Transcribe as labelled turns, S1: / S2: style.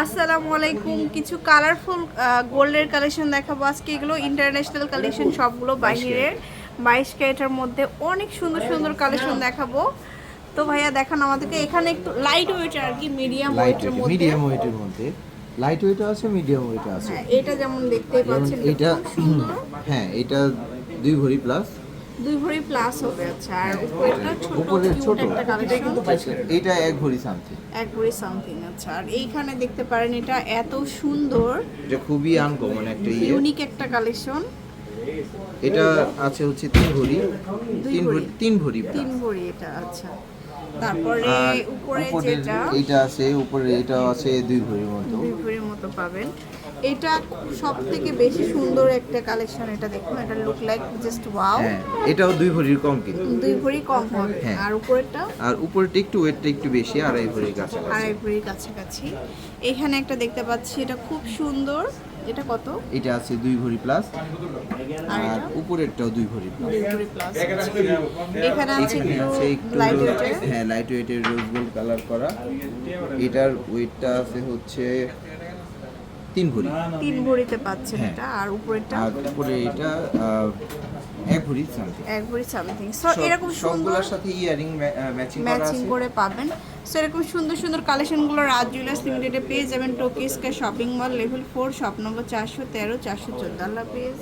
S1: আসসালামু আলাইকুম কিছু কালারফুল গোল্ডের কালেকশন দেখাবো। আজকে এগুলো ইন্টারন্যাশনাল কালেকশন সবগুলো বাইরের বাইশ ক্যারেটের মধ্যে অনেক সুন্দর সুন্দর কালেকশন দেখাবো। তো ভাইয়া দেখান আমাদেরকে। এখানে একটু লাইট ওয়েট আর কি মিডিয়াম ওয়েটের মধ্যে।
S2: মিডিয়াম ওয়েটের মধ্যে। লাইট ওয়েট আছে মিডিয়াম ওয়েট আছে।
S1: হ্যাঁ, এটা যেমন দেখতেই পাচ্ছেন
S2: এটা হ্যাঁ এটা দুই ভরি প্লাস
S1: দুই ভরি প্লাস হবে আচ্ছা। আর উপরেটা ছোট কিউট একটা কালেকশন
S2: এটা এক ভরি সামথিং
S1: এক ভরি সামথিং আচ্ছা। আর এইখানে দেখতে পারেন এটা এত সুন্দর।
S2: যে খুবই আনকমন একটা ইয়ে।
S1: ইউনিক একটা কালেকশন
S2: এটা আছে হচ্ছে তিন ভরি। তিন
S1: ভরি।
S2: ভরি তিন ভরি
S1: তিন ভরি এটা আচ্ছা। তারপরে উপরে যেটা
S2: এটা আছে উপরে এটা আছে দুই ভরির মতো।
S1: দুই ভরির মতো পাবেন। এটা সব থেকে বেশি সুন্দর একটা কালেকশন এটা দেখুন এটা লুক লাইক জাস্ট ওয়াও
S2: এটাও দুই ভরির কম কিন্তু।
S1: দুই ভরি কম হবে।
S2: হ্যাঁ।
S1: আর উপরেরটা?
S2: আর উপরেটা একটু ওয়েটটা একটু বেশি আড়াই ভরির কাছাকাছি।
S1: আড়াই ভরির কাছাকাছি। এখানে একটা দেখতে পাচ্ছি এটা খুব সুন্দর। এটা কত?
S2: এটা আছে দুই ভরি প্লাস
S1: আর
S2: উপরেরটাও দুই ভরি প্লাস
S1: এখানে আছে একটু
S2: আছে হ্যাঁ লাইট ওয়েটের রোজ গোল্ড কালার করা। এটার ওয়েটটা আছে হচ্ছে তিন ভরি।
S1: তিন ভরিতে পাচ্ছেন
S2: হ্যাঁ।
S1: এটা আর উপরেরটা?
S2: আর উপরে এটা এক ভরি সামথিং
S1: এক ভরি সামথিং সো এরকম সুন্দর
S2: সবগুলোর সাথে ইয়ারিং ম্যাচিং করা
S1: ম্যাচিং করে পাবেন। সো এরকম সুন্দর সুন্দর কালেকশনগুলো রাজ জুয়েলার্স লিমিটেডে পেয়ে যাবেন টোকিস্কা shopping mall level four shop number চারশো তেরো, চারশো চোদ্দ। আল্লাহ হাফিজ।